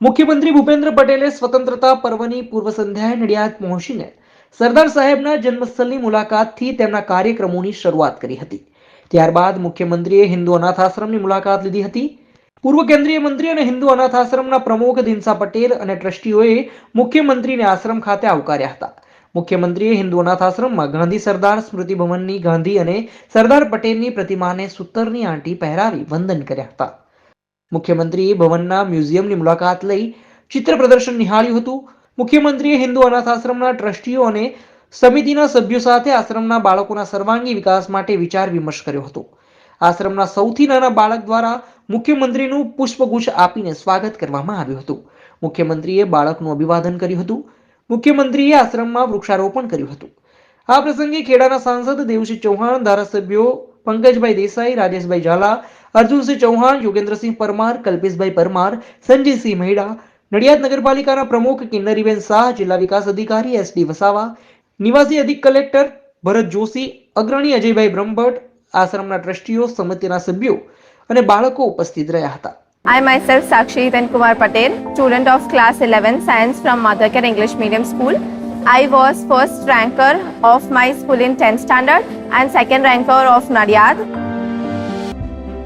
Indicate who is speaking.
Speaker 1: મુખ્યમંત્રી ભૂપેન્દ્ર પટેલે સ્વતંત્રતા પર્વની પૂર્વ સંધ્યાએ નડિયાદ પહોંચીને સરદાર સાહેબના જન્મસ્થળની મુલાકાતથી તેમના કાર્યક્રમોની શરૂઆત કરી હતી. ત્યારબાદ મુખ્યમંત્રીએ હિન્દુ અનાથ આશ્રમની મુલાકાત લીધી હતી. પૂર્વ કેન્દ્રીય મંત્રી અને હિન્દુ અનાથ આશ્રમના પ્રમુખ દિનસા પટેલ અને ટ્રસ્ટીઓએ મુખ્યમંત્રીને આશ્રમ ખાતે આવકાર્યા હતા. મુખ્યમંત્રીએ હિન્દુ અનાથ આશ્રમમાં ગાંધી સરદાર સ્મૃતિ ભવનની ગાંધી અને સરદાર પટેલની પ્રતિમાને સૂતરની આંટી પહેરાવી વંદન કર્યા હતા. મુખ્યમંત્રીએ ભવનના મ્યુઝિયમની મુલાકાત લઈ ચિત્ર પ્રદર્શન નિહાળ્યું હતું. મુખ્યમંત્રીએ હિન્દુ અનાથ આશ્રમના ટ્રસ્ટીઓ અને સમિતિના સભ્યો સાથે આશ્રમના બાળકોના સર્વાંગી વિકાસ માટે વિચાર વિમર્શ કર્યો હતો. આશ્રમના સૌથી નાના બાળક દ્વારા મુખ્યમંત્રીનું પુષ્પગુચ્છ આપીને સ્વાગત કરવામાં આવ્યું હતું. મુખ્યમંત્રીએ બાળકનું અભિવાદન કર્યું હતું. મુખ્યમંત્રીએ આશ્રમમાં વૃક્ષારોપણ કર્યું હતું. આ પ્રસંગે ખેડાના સાંસદ દેવસિંહ ચૌહાણ, ધારાસભ્યો પંકજભાઈ દેસાઈ, રાજેશભાઈ ઝાલા અર્જુનસિંહ ચૌહાણ યોગેન્દ્રસિંહ પરમાર કલ્પેશભાઈ પરમાર સંજયસિંહ મહેડા નડિયાદ નગરપાલિકાના પ્રમુખ કિન્નરીબેન શાહ જિલ્લા વિકાસ અધિકારી એસ ડી વસાવા નિવાસી અધિક કલેક્ટર ભરત જોશી અગ્રણી અજયભાઈ બ્રહ્મભટ્ટ આશ્રમના ટ્રસ્ટીઓ સમિતિના સભ્યો અને બાળકો ઉપસ્થિત રહ્યા હતા
Speaker 2: I myself, Sakshi Hitan Kumar Patel, student of class 11 science from Mothercare English Medium School. I was first ranker of my school in 10th standard and second ranker of Nadiad.